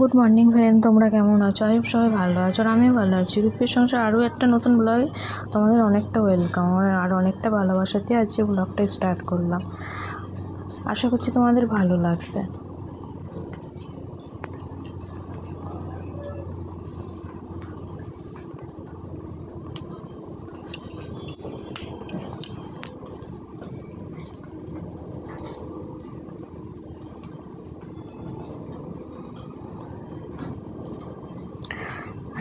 Good morning friend তোমরা কেমন আছো? আমি সবাই ভালো আছো আর আমিও ভালো আছি। রূপের সংসার আরও একটা নতুন ব্লগ তোমাদের অনেকটা ওয়েলকাম আর অনেকটা ভালোবাসাতে আজকে ব্লগটা স্টার্ট করলাম। আশা করছি তোমাদের ভালো লাগবে।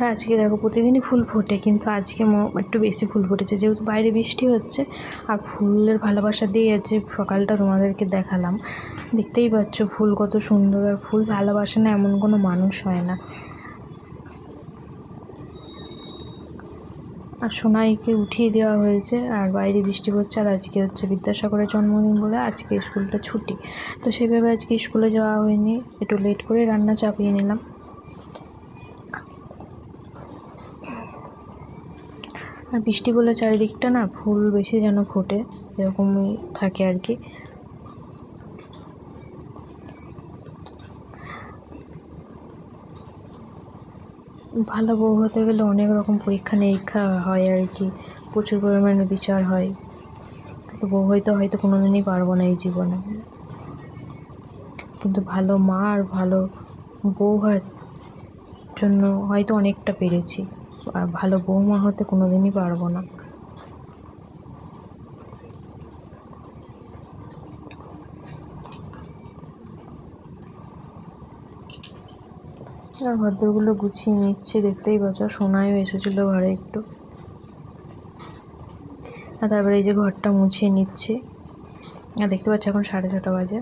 আর আজকে দেখো প্রতিদিনই ফুল ফোটে, কিন্তু আজকে একটু বেশি ফুল ফুটেছে। যেহেতু বাইরে বৃষ্টি হচ্ছে, আর ফুলের ভালোবাসা দিয়ে আছে সকালটা তোমাদেরকে দেখালাম। দেখতেই পাচ্ছ ফুল কত সুন্দর, আর ফুল ভালোবাসে না এমন কোনো মানুষ হয় না। আর সোনাইকে উঠিয়ে দেওয়া হয়েছে, আর বাইরে বৃষ্টি পড়ছে আর আজকে হচ্ছে বিদ্যাসাগরের জন্মদিন বলে আজকে স্কুলটা ছুটি। তো সেভাবে আজকে স্কুলে যাওয়া হয়নি, একটু লেট করে রান্না চাপিয়ে নিলাম। আর বৃষ্টিগুলো চারিদিকটা না ফুল বেশি যেন ফোটে, এরকমই থাকে আর কি। ভালো বউ হতে গেলে অনেক রকম পরীক্ষা নিরীক্ষা হয় আর কি, প্রচুর পরিমাণে বিচার হয়। তো বউ হয়তো হয়তো কোনো দিনই পারব না এই জীবনে। কিন্তু ভালো মা আর ভালো বউ হওয়ার জন্য হয়তো অনেকটা পেরেছি। আর ভালো বৌমা হতে কোনো দিনই পারব না। আর ঘরদোরগুলো গুছিয়ে নিচ্ছে, দেখতেই পাচ্ছ, সোনাইও এসেছিল ঘরে একটু। আর তারপরে এই যে ঘরটা মুছিয়ে নিচ্ছে। আর দেখতে পাচ্ছ, এখন সাড়ে ছটা বাজে।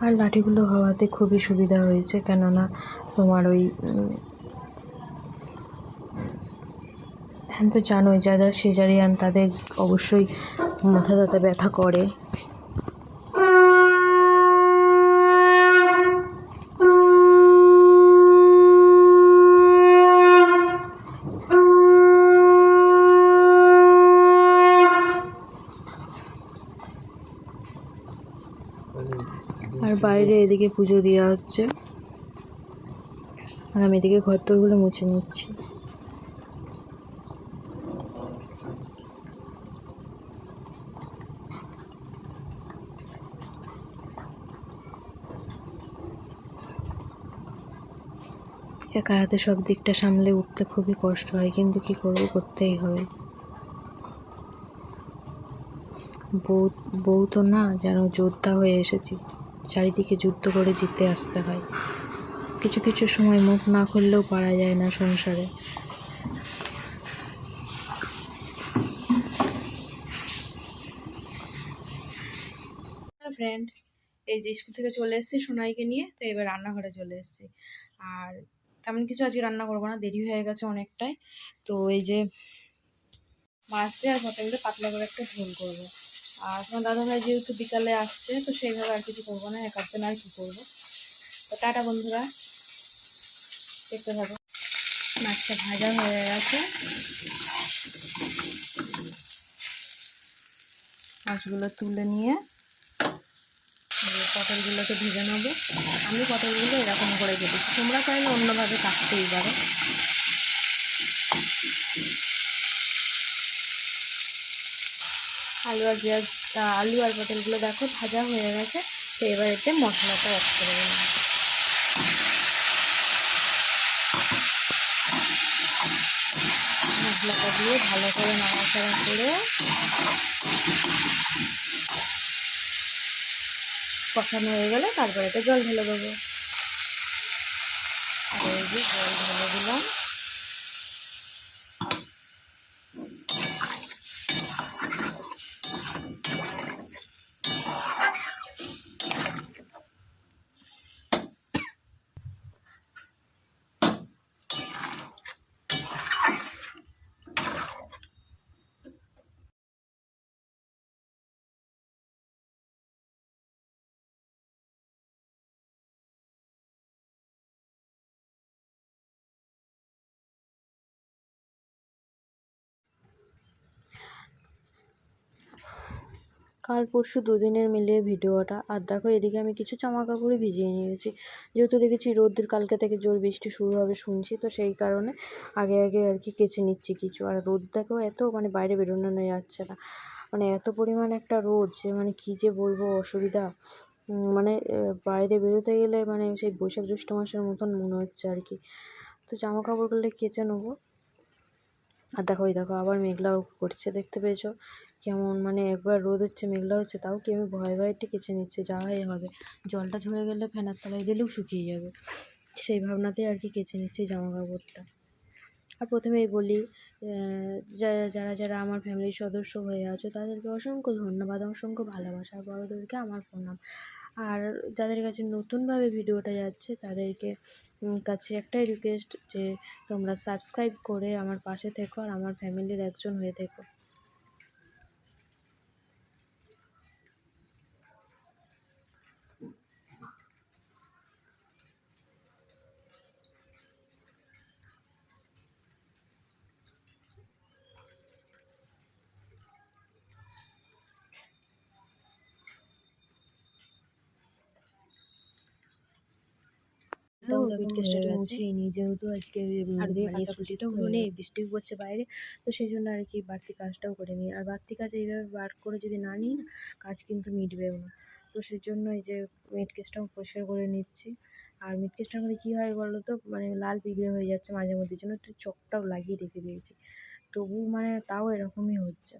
আর লাঠিগুলো হওয়াতে খুবই সুবিধা হয়েছে কেননা তোমার ওই উম, তো জানোই যারা সিজারিয়ান তাদের অবশ্যই মাথা ব্যথা করে আর বাইরে এদিকে পুজো দেওয়া হচ্ছে। আর আমি এদিকে ঘর তোরগুলো মুছে নিচ্ছি। একা হাতে সব দিকটা সামলে উঠতে খুবই কষ্ট হয়, কিন্তু কি করব, করতেই হবে। বউ বউ তো না, যেন যোদ্ধা হয়ে এসেছি। চারিদিকে যুদ্ধ করে জিতে আসতে হয়। কিছু কিছু সময় মুখ না খুললেও পারা যায় না সংসারে। ফ্রেন্ড এই যে স্কুল থেকে চলে এসেছি সোনাইকে নিয়ে, তো এবার রান্নাঘরে চলে এসেছি। আর তেমন কিছু আজকে রান্না করব না, দেরি হয়ে গেছে অনেকটাই। তো এই যে মাছ দিয়ে আর পাতলা করে একটা ঝোল করব। আর তোমার দাদাভাই যেহেতু বিকালে আসছে, তো সেইভাবে আর কিছু করব না একার জন্য আর কি করব। তো টাটা বন্ধুরা, দেখতে থাকো। মাছটা ভাজা হয়ে গেছে। মাছগুলো তুলে নিয়ে পটলগুলোকে ভেজে নেব। আমি পটলগুলো এরকম করে কেটেছি তোমরা চাইলে অন্যভাবে কাটতেই পারো। আলু আর পেঁয়াজ আলু আর পটলগুলো দেখো ভাজা হয়ে গেছে, তো এবার এতে মশলাটা অ্যাড করে দিলাম মশলাটা দিয়ে ভালো করে নাড়াচাড়া করে কষানো হয়ে গেলে তারপরে এটা জল ঢেলে দেবো। আর এই যে জল ঢেলে দিলাম। কাল পরশু দুদিনের মিলিয়ে ভিডিওটা। আর দেখো, এদিকে আমি কিছু জামা কাপড়ই ভিজিয়ে নিয়েছি। যেহেতু দেখেছি রোদ্দুর, কালকে থেকে জোর বৃষ্টি শুরু হবে শুনছি, তো সেই কারণে আগে আগে আর কি কেচে নিচ্ছি কিছু। আর রোদ দেখো, এত মানে বাইরে বেরোনো যাচ্ছে না। মানে এত পরিমাণ একটা রোদ যে মানে কী যে বলব অসুবিধা। মানে বাইরে বেরোতে গেলে মানে সেই বৈশাখ জ্যৈষ্ঠ মাসের মতন মনে হচ্ছে আর কি। তো জামা কাপড়গুলো কেচে নেব। আর দেখো ওই দেখো, আবার মেঘলাও করছে, দেখতে পেয়েছ? কেমন মানে একবার রোদ হচ্ছে, মেঘলা হচ্ছে, তাও কি আমি ভয় ভয়ে একটু কেচে নিচ্ছে? যা হয় হবে। জলটা ঝরে গেলে ফ্যানের তলায় দিলেও শুকিয়ে যাবে। সেই ভাবনাতেই আর কি কেচে নিচ্ছি জামা কাপড়টা আর প্রথমেই বলি যারা যারা আমার ফ্যামিলির সদস্য হয়ে আছো, তাদেরকে অসংখ্য ধন্যবাদ, অসংখ্য ভালোবাসা। বড়োদেরকে আমার প্রণাম। আর যাদের কাছে নতুনভাবে ভিডিওটা যাচ্ছে, তাদেরকে কাছে একটাই রিকোয়েস্ট যে তোমরা সাবস্ক্রাইব করে আমার পাশে থেকো আর আমার ফ্যামিলির একজন হয়ে থেকো। যেহেতু আজকে আর দিয়ে মানে নেই বৃষ্টি পড়ছে বাইরে তো সেই জন্য আর কি বাড়তি কাজটাও করে নিই। আর বাড়তি কাজ এইভাবে বার করে যদি না নিই না কাজ কিন্তু মিটবেও না। তো সেই জন্য এই যে মিট কেসটাও পরিষ্কার করে নিচ্ছি। আর মিট কেসটার মধ্যে কী হয় বলো তো মানে লাল পিঁপড়ে হয়ে যাচ্ছে মাঝে মধ্যে জন্য একটু চকটাও লাগিয়ে রেখে দিয়েছি। তবু মানে তাও এরকমই হচ্ছে।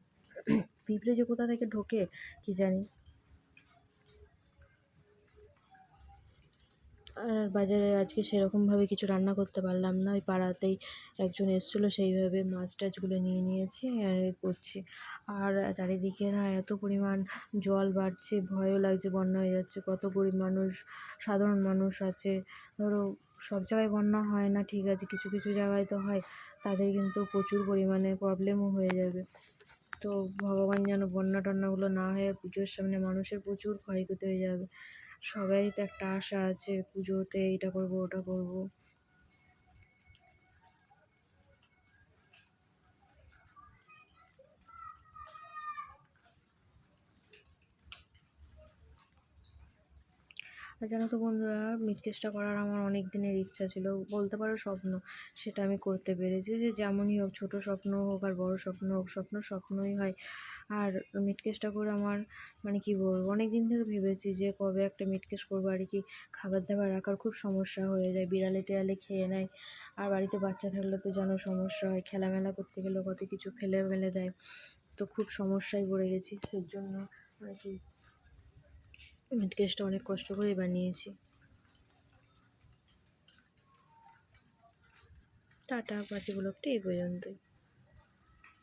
পিঁপড়ে যে কোথা থেকে ঢোকে কী জানি। আর বাজারে আজকে সেরকমভাবে কিছু রান্না করতে পারলাম না। ওই পাড়াতেই একজন এসেছিল, সেইভাবে মাছ টাছগুলো নিয়ে নিয়েছি আর করছি। আর চারিদিকে না এত পরিমাণ জল বাড়ছে, ভয়ও লাগছে, বন্যা হয়ে যাচ্ছে। কত গরিব মানুষ, সাধারণ মানুষ আছে। ধরো সব জায়গায় বন্যা হয় না, ঠিক আছে, কিছু কিছু জায়গায় তো হয়, তাদের কিন্তু প্রচুর পরিমাণে প্রবলেমও হয়ে যাবে। তো ভগবান যেন বন্যা টন্যাগুলো না হয়ে পুজোর সামনে মানুষের প্রচুর ক্ষয়ক্ষতি হয়ে যাবে। সবাই তো একটা আশা আছে, পুজোতে এইটা করব, ওটা করব। আর জানো তো বন্ধুরা মিট কেসটা করার আমার অনেক দিনের ইচ্ছা ছিল। বলতে পারো স্বপ্ন, সেটা আমি করতে পেরেছি যে যেমনই হোক, ছোটো স্বপ্ন হোক আর বড় স্বপ্ন হোক, স্বপ্ন স্বপ্নই হয়। আর মিট কেসটা করে আমার মানে কি বলব অনেক দিন থেকে ভেবেছি যে কবে একটা মিট কেস করব আর কি, খাবার দাবার রাখার খুব সমস্যা হয়ে যায়, বিড়ালে টিড়ালে খেয়ে নেয়। আর বাড়িতে বাচ্চা থাকলে তো যেন সমস্যা হয়, খেলামেলা করতে গেলে কত কিছু ফেলে ফেলে দেয়। তো খুব সমস্যায় পড়ে গেছি সেই জন্য আর কি কেসটা অনেক কষ্ট করে বানিয়েছি। টাটা বাজে ব্লগটা এই পর্যন্তই।